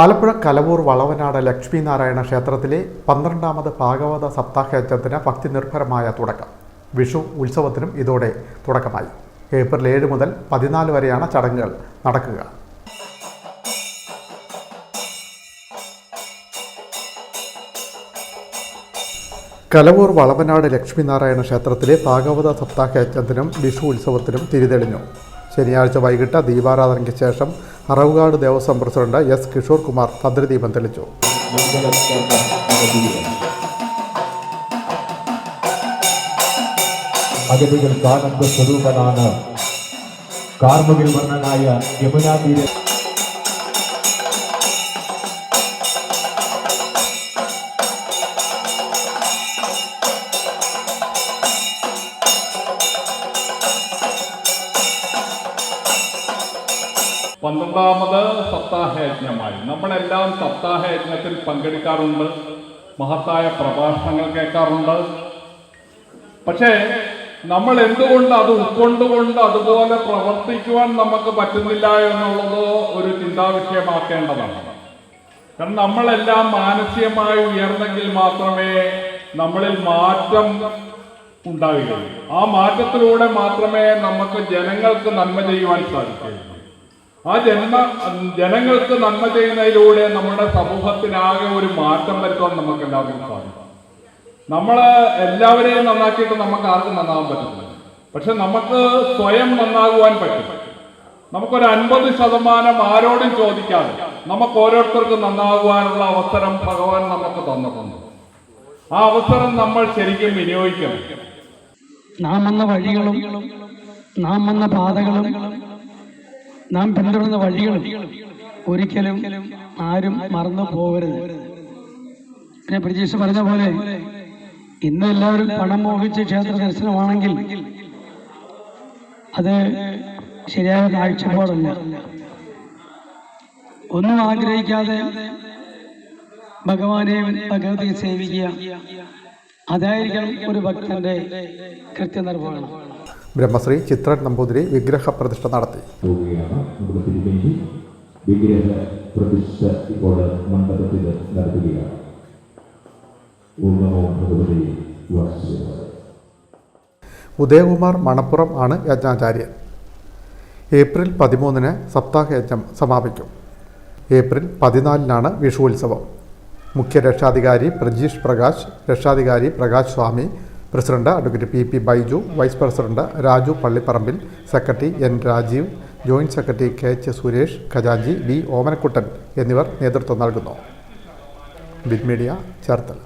ആലപ്പുഴ കലവൂർ വളവനാട് ലക്ഷ്മിനാരായണ ക്ഷേത്രത്തിലെ പന്ത്രണ്ടാമത് ഭാഗവത സപ്താഹയജ്ഞത്തിന് ഭക്തി നിർഭരമായ തുടക്കം. വിഷു ഉത്സവത്തിനും ഇതോടെ തുടക്കമായി. ഏപ്രിൽ ഏഴ് മുതൽ പതിനാല് വരെയാണ് ചടങ്ങുകൾ നടക്കുക. കലവൂർ വളവനാട് ലക്ഷ്മിനാരായണ ക്ഷേത്രത്തിലെ ഭാഗവത സപ്താഹയജ്ഞത്തിനും വിഷു ഉത്സവത്തിനും തിരിതെളിഞ്ഞു. ശനിയാഴ്ച വൈകിട്ട് ദീപാരാധനയ്ക്ക് ശേഷം അറവുകാട് ദേവസ്വം പ്രസിഡന്റ് എസ് കിഷോർ കുമാർ ഭദ്രദീപം തെളിച്ചു. അഗതികൾക്ക് ആനന്ദ സ്വരൂപനാണ്. കാർമുകിൽ വർണനായ യമുനാ തീര പന്ത്രണ്ടാമത് സപ്താഹയജ്ഞമായി. നമ്മളെല്ലാം സപ്താഹയജ്ഞത്തിൽ പങ്കെടുക്കാറുണ്ട്. മഹത്തായ പ്രഭാഷണങ്ങൾ കേൾക്കാറുണ്ട്. പക്ഷേ നമ്മൾ എന്തുകൊണ്ട് അത് ഉൾക്കൊണ്ടുകൊണ്ട് അതുപോലെ പ്രവർത്തിക്കുവാൻ നമുക്ക് പറ്റുന്നില്ല എന്നുള്ളത് ഒരു ചിന്താവിഷയമാക്കേണ്ടതാണ്. കാരണം നമ്മളെല്ലാം മാനസികമായി ഉയർന്നെങ്കിൽ മാത്രമേ നമ്മളിൽ മാറ്റം ഉണ്ടാവുകയുള്ളൂ. ആ മാറ്റത്തിലൂടെ മാത്രമേ നമുക്ക് ജനങ്ങൾക്ക് നന്മ ചെയ്യുവാൻ സാധിക്കുകയുള്ളൂ. ആ ജന്മ ജനങ്ങൾക്ക് നന്മ ചെയ്യുന്നതിലൂടെ നമ്മുടെ സമൂഹത്തിനാകെ ഒരു മാറ്റം വരുത്താൻ നമുക്ക് എല്ലാവർക്കും സാധിക്കും. നമ്മൾ എല്ലാവരെയും നന്നാക്കിയിട്ട് നമുക്ക് ആർക്കും നന്നാവാൻ പറ്റില്ല. പക്ഷെ നമുക്ക് സ്വയം നന്നാകുവാൻ പറ്റും. നമുക്കൊരു അൻപത് ശതമാനം ആരോടും ചോദിക്കാതെ നമുക്ക് ഓരോരുത്തർക്കും നന്നാകുവാനുള്ള അവസരം ഭഗവാൻ നമുക്ക് തന്നിട്ടുണ്ട്. ആ അവസരം നമ്മൾ ശരിക്കും വിനിയോഗിക്കണം. നാം വന്ന വഴികളും നാം വന്ന പാതകളും നാം പിന്തുടർന്ന വഴികളും ഒരിക്കലും ആരും മറന്നു പോകരുത്. പിന്നെ പ്രതീക്ഷ പറഞ്ഞ പോലെ ഇന്ന് എല്ലാവരും പണം മോഹിച്ച് ക്ഷേത്ര ദർശനമാണെങ്കിൽ അത് ശരിയായ കാഴ്ചപ്പാടല്ല. ഒന്നും ആഗ്രഹിക്കാതെ ഭഗവാനെ ഭഗവതിയെ സേവിക്കുക അതായിരിക്കണം ഒരു ഭക്തന്റെ കൃത്യനിർവഹണം. ബ്രഹ്മശ്രീ ചിത്രൻ നമ്പൂതിരി വിഗ്രഹ പ്രതിഷ്ഠ നടത്തി വിഗ്രഹ പ്രതിഷ്ഠ ഇപ്പോൾ മണ്ഡപത്തിൽ നടത്തുകയാണ് ഉദയകുമാർ മണപ്പുറം ആണ് യജ്ഞാചാര്യൻ. ഏപ്രിൽ പതിമൂന്നിന് സപ്താഹ യജ്ഞം സമാപിക്കും. ഏപ്രിൽ പതിനാലിനാണ് വിഷു ഉത്സവം മുഖ്യ രക്ഷാധികാരി പ്രജീഷ് പ്രകാശ് രക്ഷാധികാരി Prakash Swami president advocate P P Baiju vice president Raju പള്ളിപ്പറമ്പിൽ secretary N Rajeev joint secretary K H Suresh ഖജാഞ്ചി V Omanakuttan എന്നിവർ നേതൃത്വം നൽകുന്നു. Big media Cherthala.